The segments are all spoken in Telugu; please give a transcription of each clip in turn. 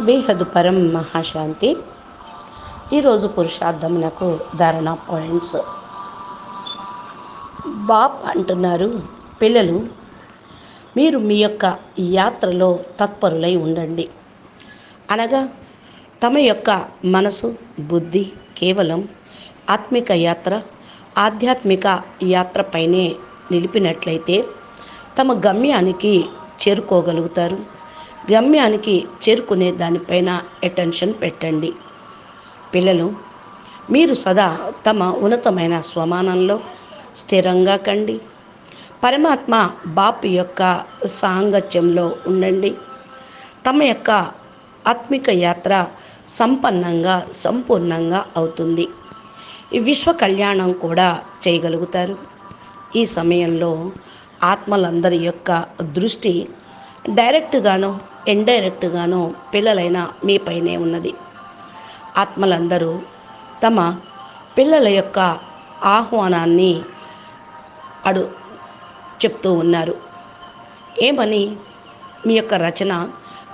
బేహద్ పరం మహాశాంతి. ఈరోజు పురుషార్థమునకు ధారణ పాయింట్స్. బాప్ అంటున్నారు పిల్లలు మీరు మీ యొక్క యాత్రలో తత్పరులై ఉండండి. అనగా తమ యొక్క మనసు బుద్ధి కేవలం ఆత్మిక యాత్ర ఆధ్యాత్మిక యాత్రపైనే నిలిపినట్లయితే తమ గమ్యానికి చేరుకోగలుగుతారు. గమ్యానికి చేరుకునే దానిపైన అటెన్షన్ పెట్టండి. పిల్లలు మీరు సదా తమ ఉన్నతమైన స్వమానంలో స్థిరంగా కండి. పరమాత్మ బాపు యొక్క సాంగత్యంలో ఉండండి. తమ యొక్క ఆత్మిక యాత్ర సంపన్నంగా సంపూర్ణంగా అవుతుంది. ఈ విశ్వ కళ్యాణం కూడా చేయగలుగుతారు. ఈ సమయంలో ఆత్మలందరి యొక్క దృష్టి డైరెక్ట్గానో ఇండైరెక్ట్గానో పిల్లలైన మీపైనే ఉన్నది. ఆత్మలందరూ తమ పిల్లల యొక్క ఆహ్వానాన్ని అడు చెప్తూ ఉన్నారు. ఏమని? మీ యొక్క రచన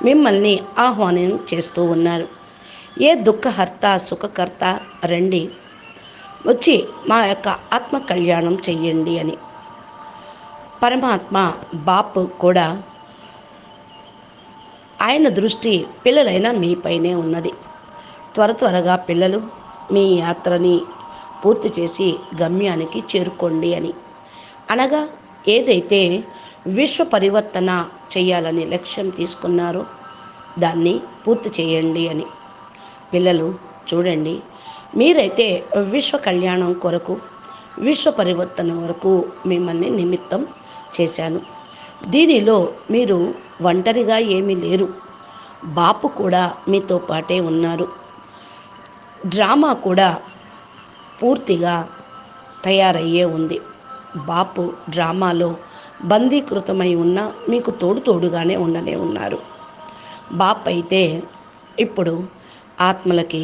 మిమ్మల్ని ఆహ్వానం చేస్తూ ఉన్నారు. ఏ దుఃఖహర్త సుఖకర్త రండి. వచ్చి మా యొక్క ఆత్మ కళ్యాణం చెయ్యండి అని. పరమాత్మ బాపు కూడా ఆయన దృష్టి పిల్లలైన మీపైనే ఉన్నది. త్వర త్వరగా పిల్లలు మీ యాత్రని పూర్తి చేసి గమ్యానికి చేరుకోండి అని. అనగా ఏదైతే విశ్వ పరివర్తన చేయాలని లక్ష్యం తీసుకున్నారో దాన్ని పూర్తి చేయండి అని. పిల్లలు చూడండి మీరైతే విశ్వ కళ్యాణం కొరకు విశ్వ పరివర్తన వరకు మిమ్మల్ని నిమిత్తం చేశాను. దీనిలో మీరు ఒంటరిగా ఏమీ లేరు. బాపు కూడా మీతో పాటే ఉన్నారు. డ్రామా కూడా పూర్తిగా తయారయ్యే ఉంది. బాపు డ్రామాలో బందీకృతమై ఉన్న మీకు తోడు తోడుగానే ఉండనే ఉన్నారు. బాప్ అయితే ఇప్పుడు ఆత్మలకి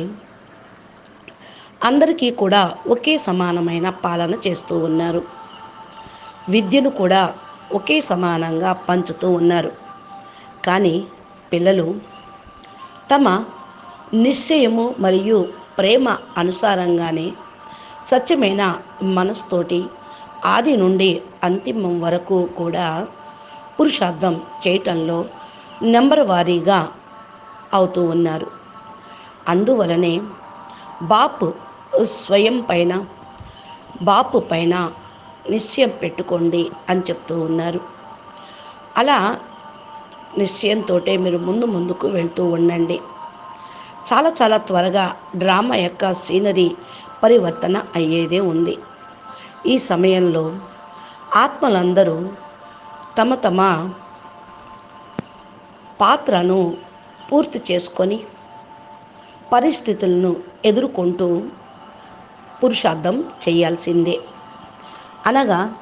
అందరికీ కూడా ఒకే సమానమైన పాలన చేస్తూ ఉన్నారు. విద్యను కూడా ఒకే సమానంగా పంచుతూ ఉన్నారు. కానీ పిల్లలు తమ నిశ్చయము మరియు ప్రేమ అనుసారంగానే సత్యమైన మనసుతోటి ఆది నుండి అంతిమం వరకు కూడా పురుషార్థం చేయటంలో నెంబర్ వారీగా అవుతూ ఉన్నారు. అందువలనే బాపు స్వయం పైన బాపు పైన నిశ్చయం పెట్టుకోండి అని చెప్తూ ఉన్నారు. అలా నిశ్చయంతో మీరు ముందు ముందుకు వెళ్తూ ఉండండి. చాలా చాలా త్వరగా డ్రామా యొక్క సీనరీ పరివర్తన అయ్యేదే ఉంది. ఈ సమయంలో ఆత్మలందరూ తమ తమ పాత్రను పూర్తి చేసుకొని పరిస్థితులను ఎదుర్కొంటూ పురుషార్థం చేయాల్సిందే. అనగా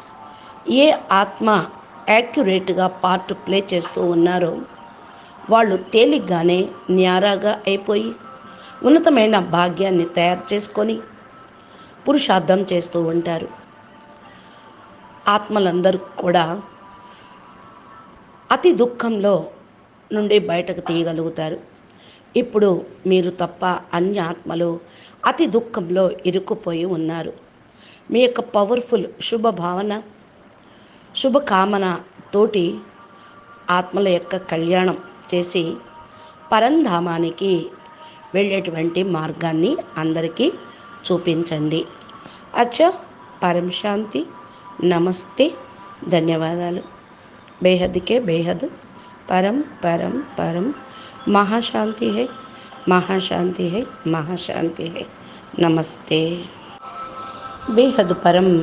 ఏ ఆత్మ యాక్యురేట్గా పార్ట్ ప్లే చేస్తూ ఉన్నారో. వాళ్ళు తేలిగ్గానే న్యారాగా అయిపోయి ఉన్నతమైన భాగ్యాన్ని తయారు చేసుకొని పురుషార్థం చేస్తూ ఉంటారు. ఆత్మలందరూ కూడా అతి దుఃఖంలో నుండి బయటకు తీయగలుగుతారు. ఇప్పుడు మీరు తప్ప అన్య ఆత్మలు అతి దుఃఖంలో ఇరుక్కుపోయి ఉన్నారు. మీ యొక్క పవర్ఫుల్ శుభ భావన శుభకామన తోటి ఆత్మల యొక్క కళ్యాణం చేసి పరంధామానికి వెళ్ళేటువంటి మార్గాన్ని అందరికీ చూపించండి. అచ్చా పరం శాంతి నమస్తే ధన్యవాదాలు. బేహద్కే బేహద్ పరం పరం పరం మహాశాంతి హై మహాశాంతి హై మహాశాంతి హై నమస్తే. బేహద్ పరం